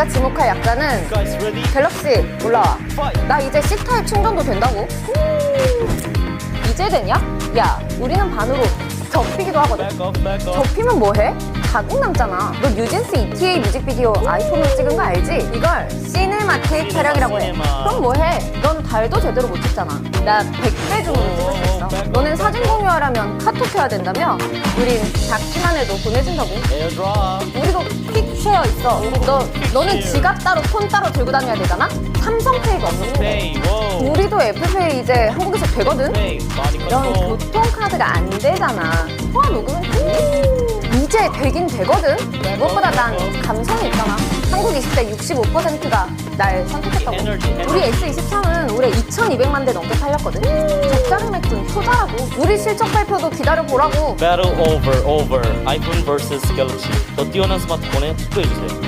우리가 지목할 약자는? 갤럭시 올라와. 나 이제 C타입 충전도 된다고? 이제 되냐? 야, 우리는 반으로 접히기도 하거든. 접히면 뭐해? 자국 남잖아. 너 뉴진스 ETA 뮤직비디오 아이폰으로 찍은 거 알지? 이걸 시네마틱 촬영이라고 해. 그럼 뭐해? 넌 달도 제대로 못 찍잖아. 나 100배 주문을 찍을 수 있어. 너는 사진 공유하려면 카톡 해야 된다며? 우린 작기만 해도 보내준다고. 우리도 퀵쉐어 있어. 너, 너는 지갑 따로 폰 따로 들고 다녀야 되잖아? 삼성페이가 없는 거. Pay, whoa. 우리도 애플페이 이제 한국에서 되거든? 넌. 교통카드가 안 되잖아. 통화 녹음은 돼. 이제 되긴 되거든? 무엇보다 난 감성이 있잖아. 한국 20대 65%가 날 선택했다고. 우리 S23은 올해 2,200만 대 넘게 팔렸거든? 적자를 맥은 효자라고. 우리 실적 발표도 기다려 보라고. Battle over, over. iPhone vs Galaxy. 더 뛰어난 스마트폰에 투표해주세요.